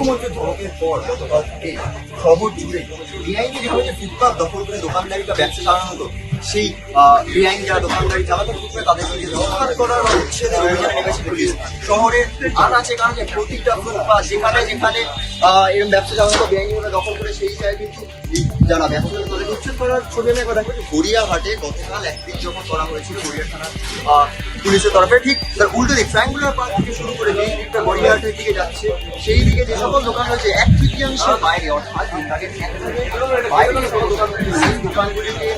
মুখ্যমন্ত্রীর ধমকের পর গতকাল থেকে শহর জুড়ে বেআইনি যেভাবে ফুটপাত দখল করে দোকানদারি ব্যবসা চালানো হতো সেই বেআইনি যারা দোকানদারি চালাতো ফুটপাত তাদেরকে দখল করার বা উচ্ছেদের অভিযানে নেমেছে পুলিশ শহরের আনাচে কানাচে প্রতিটা ফুটপাত যেখানে যেখানে এরকম ব্যবসা চালানো বেআইনিভাবে দখল করে সেই জায়গায় কিন্তু যারা ব্যবসা উচ্ছেদ করার ছবি আমি একবার দেখো যে গড়িয়াহাটে গতকাল একদিন যখন করা হয়েছিল গড়িয়া থানার পুলিশের তরফে, ঠিক তার উল্টো দিক ট্রায়াঙ্গুলার পার্ক থেকে শুরু করে যেই দিকটা গড়িয়াহাটের দিকে যাচ্ছে, সেই দিকে যে সকল দোকান রয়েছে, এক তৃতীয়াংশের বাইরে, অর্থাৎ বিভাগের এক বাইরে দোকানগুলিকে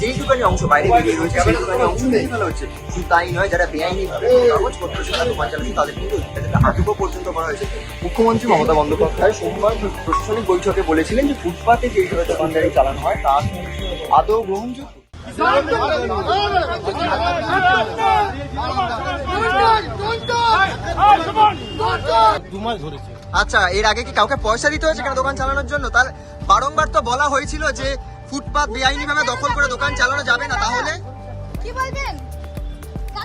যেই দোকানের অংশ বাইরে বেরিয়ে রয়েছে সেই দোকানের অংশ ফেলা হচ্ছে শুধু তাই নয় যারা বেআইনি কাগজপত্র দোকান চালাচ্ছে তাদের কিন্তু পর্যন্ত করা হয়েছে মুখ্যমন্ত্রী মমতা বন্দ্যোপাধ্যায় সোমবার প্রশাসনিক বৈঠকে বলেছিলেন যে ফুটপাতে যেইভাবে দোকানদারি চালানো হয় তা আদৌ গ্রহণযোগ্য দু মাস ধরেছে আচ্ছা এর আগে কি কাউকে পয়সা দিতে হয়েছে কেন দোকান চালানোর জন্য? তার বারংবার তো বলা হয়েছিল যে ফুটপাত বেআইনি ভাবে দখল করে দোকান চালানো যাবে না তাহলে? কি বলবেন?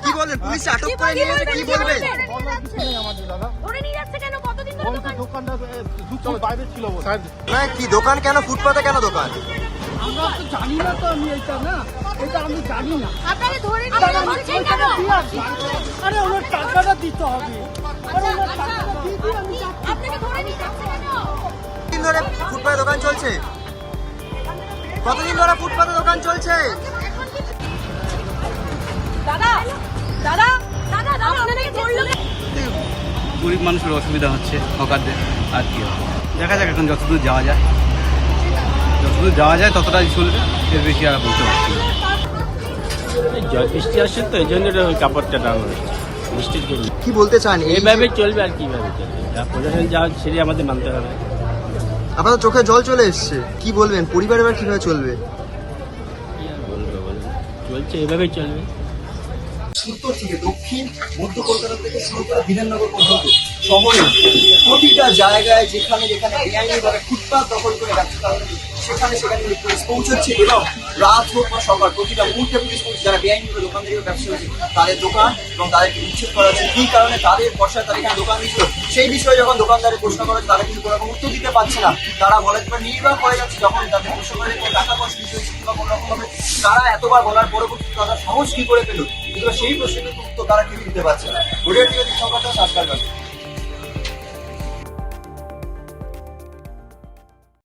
কি বলবেন? পুলিশ আটক করে নিয়ে গেছে কি বলবেন? আমাদের দাদা? ধরে নিয়ে যাচ্ছে কেন? কতদিন ধরে ওই তো দোকান দোকানটা ঢুকছিল বাইরে ছিল বলে না কি দোকান কেন? ফুটপাতে কেন দোকান? আমরা তো জানি না তো আমি এটা না এটা আমি জানি না। আপনাকে ধরে নিয়ে আরে ওনার টাকাটা দিতে হবে। আরে ওনার ফুটপাতে দোকান চলছে। কতদিন ধরে ফুটপাতে দোকান চলছে? দাদা দাদা দাদা দাদা আপনাকে ধরলো কেন? গরিব মানুষের অসুবিধা হচ্ছে হকারদের আর কি দেখা যাক এখন যতদূর যাওয়া যায়। যতদূর যাওয়া যায় ততটাই চলবে এর বেশি আর বলতে পারছি জল বৃষ্টি আসছে তো এই জন্য ওই কাপড়টা টানো হচ্ছে। বৃষ্টির জন্য। কি বলতে চান এই এইভাবে চলবে আর কীভাবে চলবে? যা প্রশাসন যা সেটাই আমাদের মানতে হবে। আপনার চোখে জল চলে এসছে। কি বলবেন? পরিবার এবার কীভাবে চলবে? চলছে চলবে। থেকে থেকে প্রতিটা জায়গায় যেখানে যেখানে বেআইনিভাবে ফুটপাত দখল করে ব্যবসা চালানো সেখানে সেখানে পুলিশ পৌঁছচ্ছে এবং রাত হোক বা সকাল প্রতিটা মুহূর্তে পুলিশ পৌঁছে যারা বেআইনিভাবে দোকানদারি বা ব্যবসা হচ্ছে তাদের দোকান এবং তাদেরকে উচ্ছেদ করা হচ্ছে। কি কারণে তাদের পয়সায় তারা এখানে দোকান দিচ্ছিল সেই বিষয়ে যখন দোকানদারের প্রশ্ন করা হচ্ছে, তারা কিন্তু কোনো উত্তর দিতে পারছে না। তারা বলে নির্বাহ করে যাচ্ছে যখন তাদের প্রশ্ন করে টাকা পয়সা হচ্ছে কিংবা কোনো রকম তারা এতবার বলার পরবর্তী তারা সাহস কি করে পেল? কিন্তু সেই প্রশ্নের উত্তর তারা কেউ দিতে পারছে না? ওদের থেকে সংখ্যাটা সাজকার